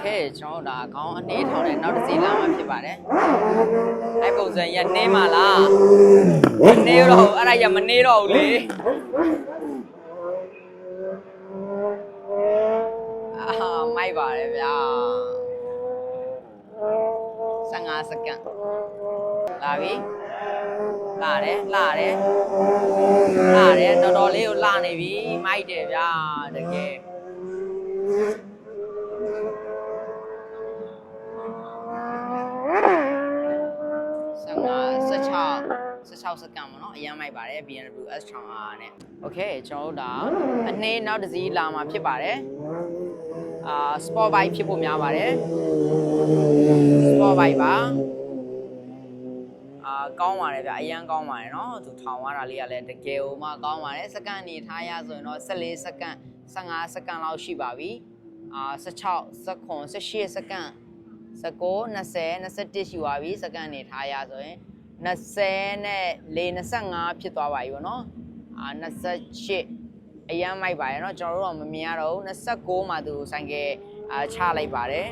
เคကျွန်တော်တို့ဒါခေါင်းအနေထောင်းနဲ့နောက်တစ်စီလာမှဖြစ်ပါတယ်အဲ့ပုံစံရနေမှာလားမနေတော့ဘူးအဲ့ဒါရမနေတော့ဘူးလေအာမိုက်ပါတယ်ဗျာ15စက္ကန့်လာပြီလာတယ်လာတယ်လာတယ်တော်တော်လေးကိုလာနေပြီမိုက်တယ်ဗျာတကယ် 16စက္ကန့်ပေါ့နော်အရင်မိုက်ပါတယ် BMW S1000R နဲ့ Okay ကျွန်တော်တို့ဒါအနှေးနောက်တစ်စီးလာမှာဖြစ်ပါတယ်အာ Sport Bike ဖြစ်ဖို့များပါတယ် Sport Bike ပါအာကောင်းပါတယ်ဗျအရန်ကောင်းပါတယ်เนาะသူထောင်သွားတာလေးကလည်းတကယ်ဟိုမှကောင်းပါတယ်စက္ကန့်အနေထားရဆိုရင်တော့14စက္ကန့်15စက္ကန့်လောက်ရှိပါပြီအာ16စက္ကွန်18စက္ကန့် 19 20 21ရှိသွားပြီစက္ကန့်အနေထားရဆိုရင် 20နဲ့4 25ဖြစ်သွားပါပြီဗောနော်အာ28အရန်မိုက်ပါရယ်เนาะကျွန်တော်တို့တော့မမြင်ရတော့ဘူး29မှာသူဆိုင်ကယ်အာချလိုက်ပါတယ်